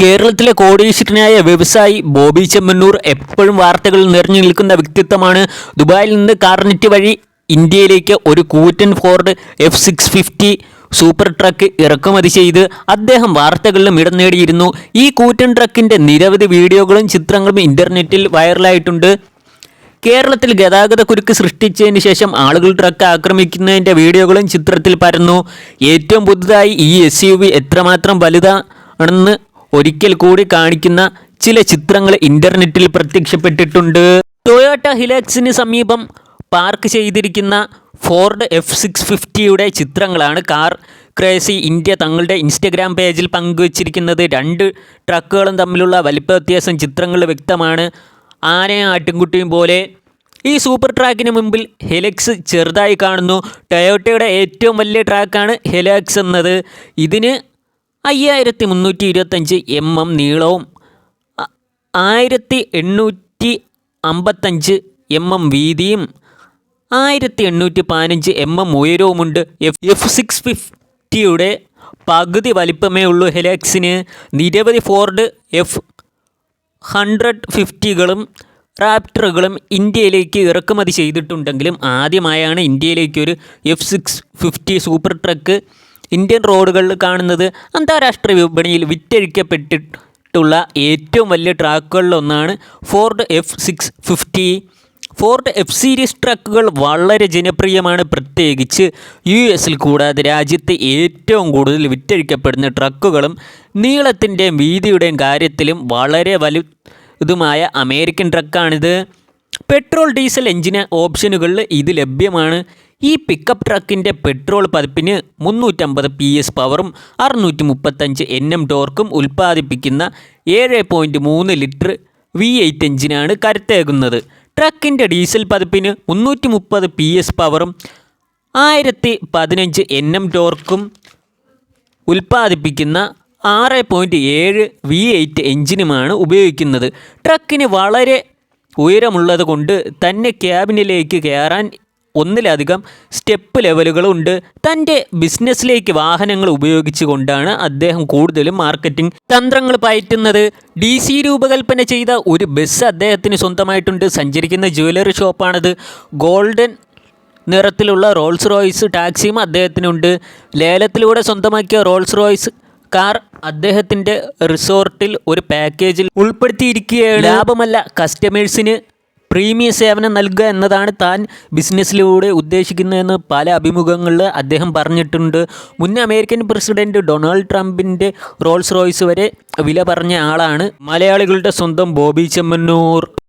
കേരളത്തിലെ കോടീശ്വരനായ വ്യവസായി ബോബി ചെമ്മന്നൂർ എപ്പോഴും വാർത്തകളിൽ നിറഞ്ഞു നിൽക്കുന്ന വ്യക്തിത്വമാണ്. ദുബായിൽ നിന്ന് കാർണിറ്റ് വഴി ഇന്ത്യയിലേക്ക് ഒരു കൂറ്റൻ Ford F six fifty super truck ഇറക്കുമതി ചെയ്ത് അദ്ദേഹം വാർത്തകളിലും ഇടം നേടിയിരുന്നു. ഈ കൂറ്റൻ ട്രക്കിന്റെ നിരവധി വീഡിയോകളും ചിത്രങ്ങളും ഇന്റർനെറ്റിൽ വൈറലായിട്ടുണ്ട്. കേരളത്തിൽ ഗതാഗത കുരുക്ക് സൃഷ്ടിച്ചതിന് ശേഷം ആളുകൾ ട്രക്ക് ആക്രമിക്കുന്നതിന്റെ വീഡിയോകളും ചിത്രത്തിൽ പരന്നു. ഏറ്റവും പുതുതായി ഈ എസ് യു വി എത്രമാത്രം വലുതാണെന്ന് ഒരിക്കൽ കൂടി കാണിക്കുന്ന ചില ചിത്രങ്ങൾ ഇന്റർനെറ്റിൽ പ്രത്യക്ഷപ്പെട്ടിട്ടുണ്ട്. ടൊയോട്ട ഹിലക്സിന് സമീപം പാർക്ക് ചെയ്തിരിക്കുന്ന ഫോർഡ് എഫ് സിക്സ് ഫിഫ്റ്റിയുടെ ചിത്രങ്ങളാണ് കാർ ക്രേസി ഇന്ത്യ തങ്ങളുടെ ഇൻസ്റ്റഗ്രാം പേജിൽ പങ്കുവച്ചിരിക്കുന്നത്. രണ്ട് ട്രക്കുകളും തമ്മിലുള്ള വലിപ്പ വ്യത്യാസം ചിത്രങ്ങൾ വ്യക്തമാണ്. ആനയും ആട്ടിൻകുട്ടിയും പോലെ. ഈ സൂപ്പർ ട്രാക്കിന് മുമ്പിൽ ഹെലക്സ് ചെറുതായി കാണുന്നു. ടൊയോട്ടയുടെ ഏറ്റവും വലിയ ട്രാക്കാണ് ഹെലക്സ് എന്നത്. ഇതിന് അയ്യായിരത്തി മുന്നൂറ്റി ഇരുപത്തഞ്ച് എം എം നീളവും ആയിരത്തി എണ്ണൂറ്റി അമ്പത്തഞ്ച് എം എം വീതിയും ആയിരത്തി എണ്ണൂറ്റി പതിനഞ്ച് എം എം ഉയരവുമുണ്ട്. എഫ് എഫ് സിക്സ് ഫിഫ്റ്റിയുടെ പകുതി വലിപ്പമേ ഉള്ളൂ ഹെലക്സിന്. നിരവധി ഫോർഡ് എഫ് ഹൺഡ്രഡ് ഫിഫ്റ്റികളും റാപ്റ്ററുകളും ഇന്ത്യയിലേക്ക് ഇറക്കുമതി ചെയ്തിട്ടുണ്ടെങ്കിലും ആദ്യമായാണ് ഇന്ത്യയിലേക്ക് ഒരു F six fifty super truck Indian റോഡുകളിൽ കാണുന്നത് അന്താരാഷ്ട്ര വിപണിയിൽ വിറ്റഴിക്കപ്പെട്ടിട്ടുള്ള ഏറ്റവും വലിയ ട്രാക്കുകളിലൊന്നാണ് Ford F six fifty. Ford F series ട്രക്കുകൾ വളരെ ജനപ്രിയമാണ്. പ്രത്യേകിച്ച് യു എസിൽ കൂടാതെ രാജ്യത്തെ ഏറ്റവും കൂടുതൽ വിറ്റഴിക്കപ്പെടുന്ന ട്രക്കുകളും നീളത്തിന്റെയും വീതിയുടെയും കാര്യത്തിലും വളരെ വലുതുമായ അമേരിക്കൻ ട്രക്കാണിത്. പെട്രോൾ ഡീസൽ എഞ്ചിന് ഓപ്ഷനുകളിൽ ഇത് ലഭ്യമാണ്. ഈ പിക്കപ്പ് ട്രക്കിന്റെ പെട്രോൾ പതിപ്പിന് മുന്നൂറ്റമ്പത് പി എസ് പവറും അറുന്നൂറ്റി മുപ്പത്തഞ്ച് എൻ എം ടോർക്കും ഉൽപ്പാദിപ്പിക്കുന്ന ഏഴ് പോയിന്റ് മൂന്ന് ലിറ്റർ വി എയ്റ്റ് എഞ്ചിനാണ് കരുത്തേകുന്നത്. ട്രക്കിന്റെ ഡീസൽ പതിപ്പിന് മുന്നൂറ്റി മുപ്പത് പി എസ് പവറും ആയിരത്തി പതിനഞ്ച് എൻ എം ടോർക്കും ഉൽപ്പാദിപ്പിക്കുന്ന ആറ് പോയിന്റ് ഏഴ് വി എയ്റ്റ് എഞ്ചിനുമാണ് ഉപയോഗിക്കുന്നത്. ട്രക്കിന് വളരെ ഉയരമുള്ളത് കൊണ്ട് തന്നെ ക്യാബിനിലേക്ക് കയറാൻ ഒന്നിലധികം സ്റ്റെപ്പ് ലെവലുകളുണ്ട്. തന്റെ ബിസിനസ്സിലേക്ക് വാഹനങ്ങൾ ഉപയോഗിച്ചുകൊണ്ടാണ് അദ്ദേഹം കൂടുതലും മാർക്കറ്റിംഗ് തന്ത്രങ്ങൾ പയറ്റുന്നത്. ഡി സി രൂപകൽപ്പന ചെയ്ത ഒരു ബസ് അദ്ദേഹത്തിന് സ്വന്തമായിട്ടുണ്ട്. സഞ്ചരിക്കുന്ന ജ്വല്ലറി ഷോപ്പാണത്. ഗോൾഡൻ നിറത്തിലുള്ള റോൾസ് റോയ്സ് ടാക്സിയും അദ്ദേഹത്തിനുണ്ട്. ലേലത്തിലൂടെ സ്വന്തമാക്കിയ റോൾസ് റോയ്സ് കാർ അദ്ദേഹത്തിന്റെ റിസോർട്ടിൽ ഒരു പാക്കേജിൽ ഉൾപ്പെടുത്തിയിരിക്കുകയാണ്. ലാഭമല്ല കസ്റ്റമേഴ്സിന് പ്രീമിയം സേവനം നൽകുക എന്നതാണ് താൻ ബിസിനസ്സിലൂടെ ഉദ്ദേശിക്കുന്നതെന്ന് പല അഭിമുഖങ്ങളിൽ അദ്ദേഹം പറഞ്ഞിട്ടുണ്ട്. മുൻ അമേരിക്കൻ പ്രസിഡന്റ് ഡൊണാൾഡ് ട്രംപിന്റെ റോൾസ് റോയ്സ് വരെ വില പറഞ്ഞ ആളാണ്. മലയാളികളുടെ സ്വന്തം ബോബി ചെമ്മന്നൂർ.